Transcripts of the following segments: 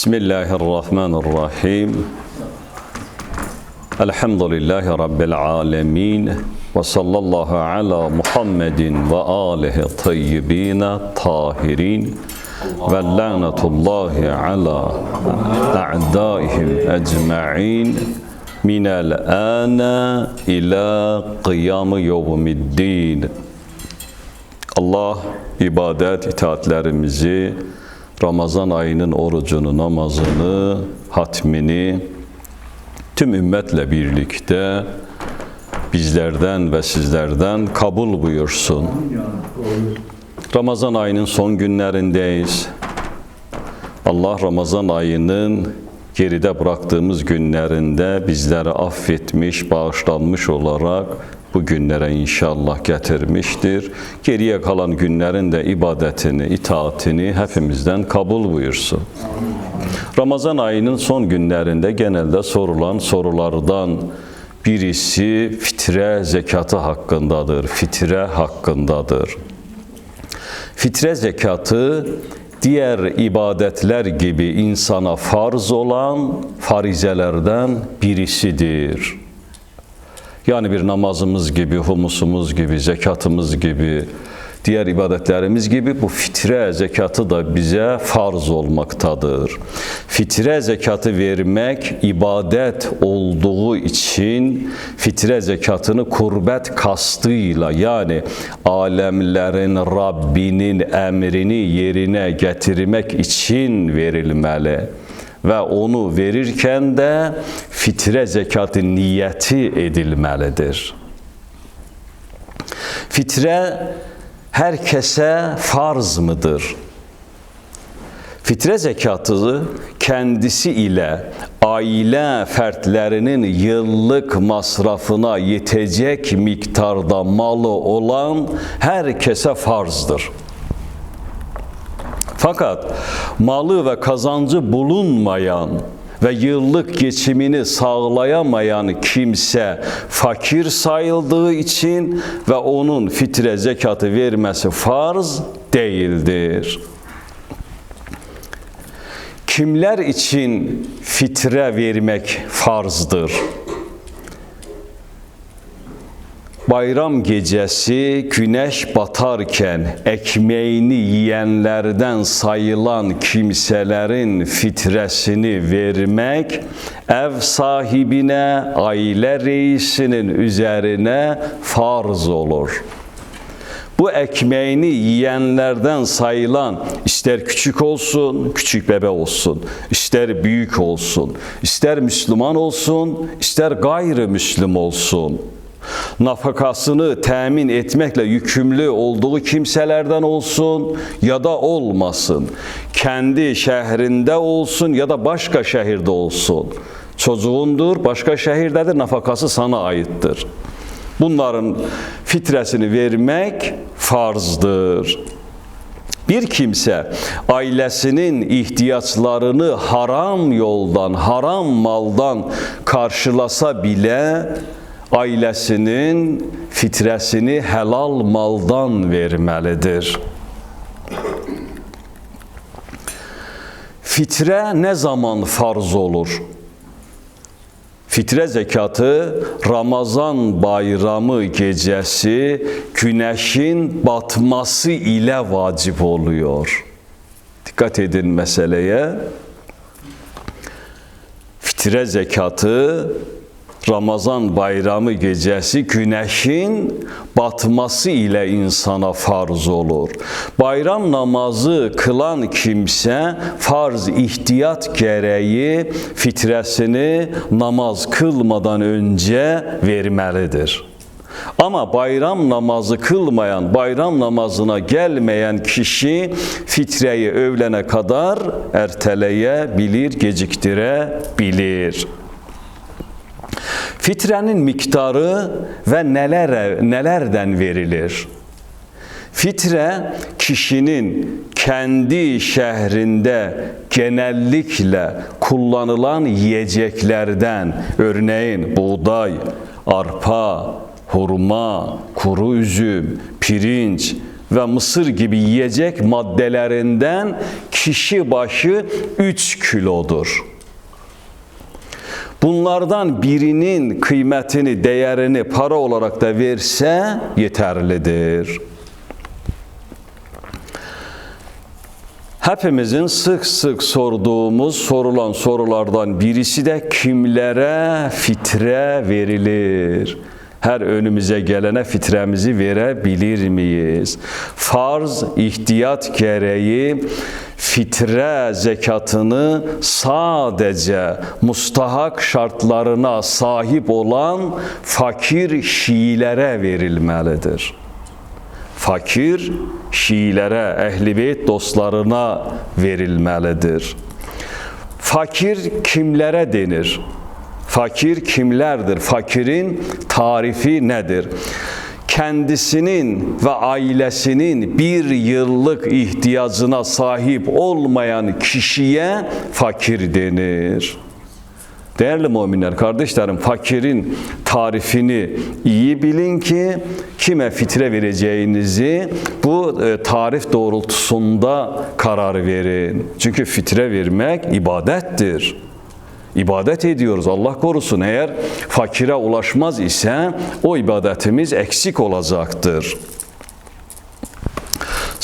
Bismillahirrahmanirrahim. Elhamdülillahi Rabbil alemin. Ve sallallahu ala Muhammedin ve alihi tayyibine tahirin. Ve lanetullahi ala a'daihim ecma'in. Minel ana ila kıyamı yevmiddin. Allah ibadet itaatlerimizi, Ramazan ayının orucunu, namazını, hatmini tüm ümmetle birlikte bizlerden ve sizlerden kabul buyursun. Ramazan ayının son günlerindeyiz. Allah Ramazan ayının geride bıraktığımız günlerinde bizleri affetmiş, bağışlanmış olarak bu günlere inşallah getirmiştir. Geriye kalan günlerin de ibadetini, itaatini hepimizden kabul buyursun. Ramazan ayının son günlerinde genelde sorulan sorulardan birisi fitre zekatı hakkındadır. Fitre hakkındadır. Fitre zekatı diğer ibadetler gibi insana farz olan farizelerden birisidir. Yani bir namazımız gibi, humusumuz gibi, zekatımız gibi, diğer ibadetlerimiz gibi bu fitre zekatı da bize farz olmaktadır. Fitre zekatı vermek ibadet olduğu için fitre zekatını kurbet kastıyla yani alemlerin Rabbinin emrini yerine getirmek için verilmeli ve onu verirken de fitre zekatı niyeti edilmelidir. Fitre herkese farz mıdır? Fitre zekatı kendisi ile aile fertlerinin yıllık masrafına yetecek miktarda malı olan herkese farzdır. Fakat malı ve kazancı bulunmayan ve yıllık geçimini sağlayamayan kimse fakir sayıldığı için ve onun fitre zekatı vermesi farz değildir. Kimler için fitre vermek farzdır? Bayram gecesi güneş batarken ekmeğini yiyenlerden sayılan kimselerin fitresini vermek ev sahibine, aile reisinin üzerine farz olur. Bu ekmeğini yiyenlerden sayılan ister küçük olsun, küçük bebe olsun, ister büyük olsun, ister Müslüman olsun, ister gayrimüslim olsun nafakasını temin etmekle yükümlü olduğu kimselerden olsun ya da olmasın. Kendi şehrinde olsun ya da başka şehirde olsun. Çocuğundur, başka şehirdedir, nafakası sana aittir. Bunların fitresini vermek farzdır. Bir kimse ailesinin ihtiyaçlarını haram yoldan, haram maldan karşılasa bile ailesinin fitresini helal maldan vermelidir. Fitre ne zaman farz olur? Fitre zekatı Ramazan bayramı gecesi güneşin batması ile vacip oluyor. Dikkat edin meseleye. Fitre zekatı Ramazan bayramı gecesi güneşin batması ile insana farz olur. Bayram namazı kılan kimse farz ihtiyat gereği fitresini namaz kılmadan önce vermelidir. Ama bayram namazı kılmayan, bayram namazına gelmeyen kişi fitreyi öğlene kadar erteleyebilir, geciktirebilir. Fitrenin miktarı ve neler nelerden verilir? Fitre kişinin kendi şehrinde genellikle kullanılan yiyeceklerden örneğin buğday, arpa, hurma, kuru üzüm, pirinç, ve mısır gibi yiyecek maddelerinden kişi başı 3 kilodur. Bunlardan birinin kıymetini, değerini para olarak da verse yeterlidir. Hepimizin sık sık sorduğumuz sorulan sorulardan birisi de kimlere fitre verilir? Her önümüze gelene fitremizi verebilir miyiz? Farz, ihtiyat gereği fitre zekatını sadece mustahak şartlarına sahip olan fakir Şiilere verilmelidir fakir Şiilere, Ehl-i Beyt dostlarına verilmelidir. Fakir kimlere denir? Fakir kimlerdir? Fakirin tarifi nedir? Kendisinin ve ailesinin bir yıllık ihtiyacına sahip olmayan kişiye fakir denir. Değerli müminler, kardeşlerim, fakirin tarifini iyi bilin ki kime fitre vereceğinizi bu e, tarif doğrultusunda karar verin. Çünkü fitre vermek ibadettir. İbadet ediyoruz Allah korusun. Eğer fakire ulaşmaz ise o ibadetimiz eksik olacaktır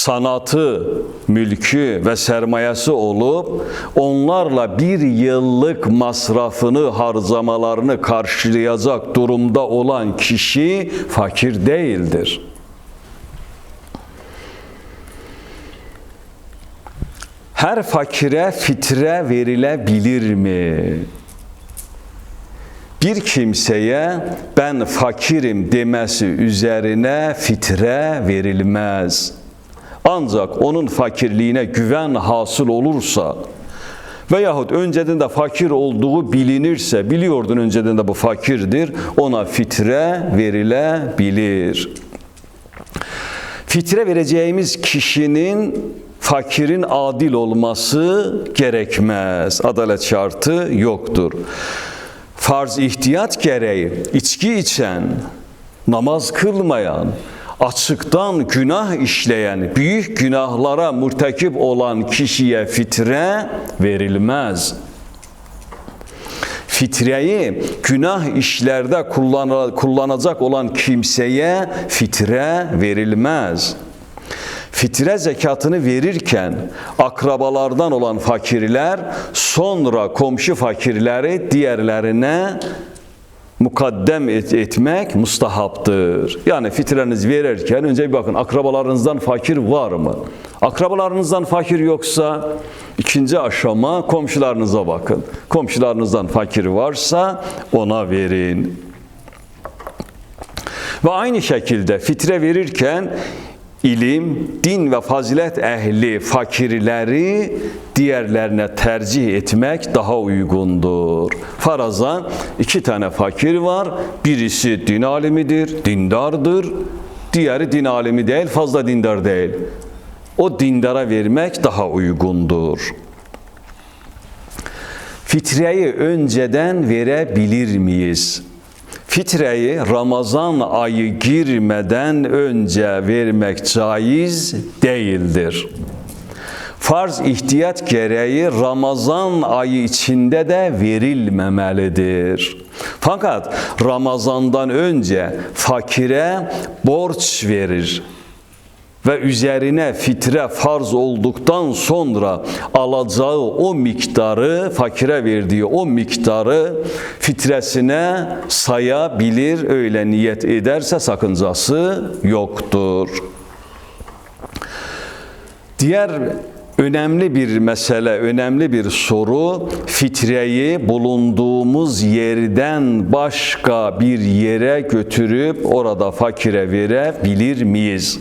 sanatı, mülkü ve sermayesi olup onlarla bir yıllık masrafını, harcamalarını karşılayacak durumda olan kişi fakir değildir. Her fakire fitre verilebilir mi? Bir kimseye ben fakirim demesi üzerine fitre verilmez.'' Ancak onun fakirliğine güven hasıl olursa veyahut önceden de fakir olduğu bilinirse, biliyordun önceden de bu fakirdir, ona fitre verilebilir. Fitre vereceğimiz kişinin fakirin adil olması gerekmez. Adalet şartı yoktur. Farz ihtiyat gereği içki içen, namaz kılmayan, açıktan günah işleyen, büyük günahlara mürtekip olan kişiye fitre verilmez. Fitreyi günah işlerde kullanacak olan kimseye fitre verilmez. Fitre zekatını verirken akrabalardan olan fakirler sonra komşu fakirleri diğerlerine mukaddem et, etmek mustahaptır. Yani fitreniz verirken önce bir bakın akrabalarınızdan fakir var mı? Akrabalarınızdan fakir yoksa ikinci aşama komşularınıza bakın. Komşularınızdan fakir varsa ona verin. Ve aynı şekilde fitre verirken ilim, din ve fazilet ehli fakirleri diğerlerine tercih etmek daha uygundur. Faraza iki tane fakir var. Birisi din alimidir, dindardır. Diğeri din alimi değil, fazla dindar değil. O dindara vermek daha uygundur. Fitreyi önceden verebilir miyiz? Fitreyi Ramazan ayı girmeden önce vermek caiz değildir. Farz ihtiyat gereği Ramazan ayı içinde de verilmemelidir. Fakat Ramazandan önce fakire borç verir ve üzerine fitre farz olduktan sonra alacağı o miktarı, fakire verdiği o miktarı fitresine sayabilir, öyle niyet ederse sakıncası yoktur. Diğer önemli bir mesele, önemli bir soru fitreyi bulunduğumuz yerden başka bir yere götürüp orada fakire verebilir miyiz?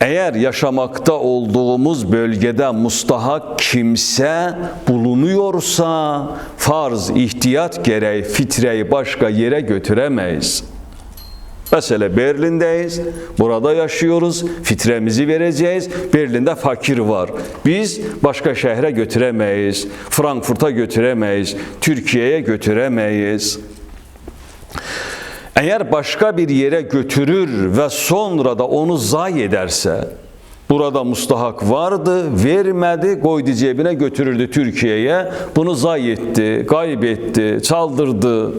Eğer yaşamakta olduğumuz bölgede mustahak kimse bulunuyorsa farz ihtiyat gereği fitreyi başka yere götüremeyiz. Mesela Berlin'deyiz, burada yaşıyoruz, fitremizi vereceğiz. Berlin'de fakir var. Biz başka şehre götüremeyiz, Frankfurt'a götüremeyiz, Türkiye'ye götüremeyiz. Eğer başka bir yere götürür ve sonra da onu zayi ederse, burada mustahak vardı, vermedi, koydu cebine götürürdü Türkiye'ye, bunu zayi etti, kaybetti, çaldırdı.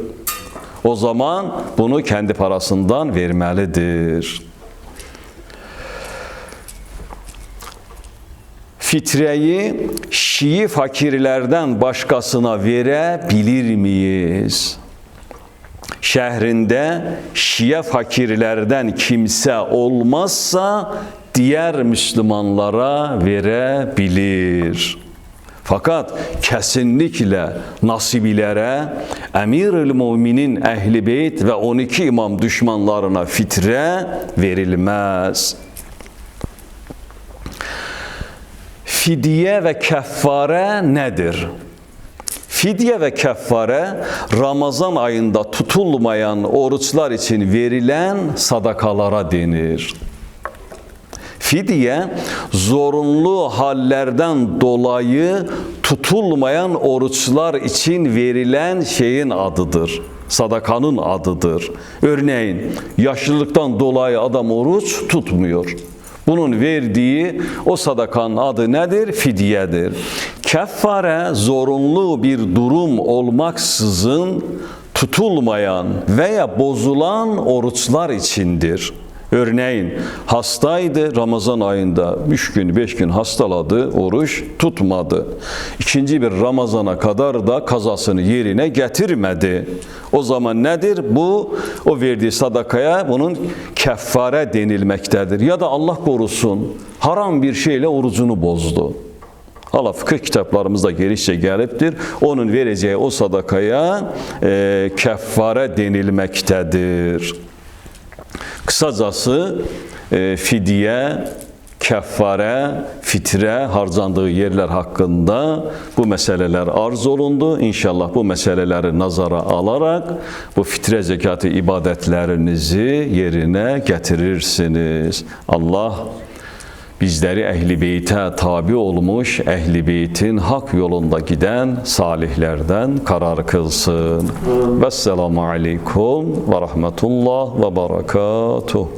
O zaman bunu kendi parasından vermelidir. Fitreyi Şii fakirlerden başkasına verebilir miyiz? Şehrinde Şia fakirlerden kimse olmazsa diğer Müslümanlara verebilir. Fakat kesinlikle nasibilere, Emirül Müminin Ehli Beyt ve 12 imam düşmanlarına fitre verilmez. Fidye ve keffare nedir? Fidye ve keffare Ramazan ayında tutulmayan oruçlar için verilen sadakalara denir. Fidye zorunlu hallerden dolayı tutulmayan oruçlar için verilen şeyin adıdır. Sadakanın adıdır. Örneğin yaşlılıktan dolayı adam oruç tutmuyor. Bunun verdiği o sadakanın adı nedir? Fidyedir. Keffare zorunlu bir durum olmaksızın tutulmayan veya bozulan oruçlar içindir. Örneğin hastaydı Ramazan ayında 3 gün 5 gün hastaladı oruç tutmadı. İkinci bir Ramazana kadar da kazasını yerine getirmedi. O zaman nedir? Bu o verdiği sadakaya bunun keffare denilmektedir. Ya da Allah korusun haram bir şeyle orucunu bozdu. Allah fıkıh kitaplarımızda gelişçe geliptir. Onun vereceği o sadakaya e, keffare denilmektedir. Kısacası e, fidye, keffare, fitre harcandığı yerler hakkında bu meseleler arz olundu. İnşallah bu meseleleri nazara alarak bu fitre zekatı ibadetlerinizi yerine getirirsiniz. Allah bizleri ehli beyte tabi olmuş, ehli beytin hak yolunda giden salihlerden karar kılsın. Vesselamu aleyküm ve rahmetullah ve berekatuhu.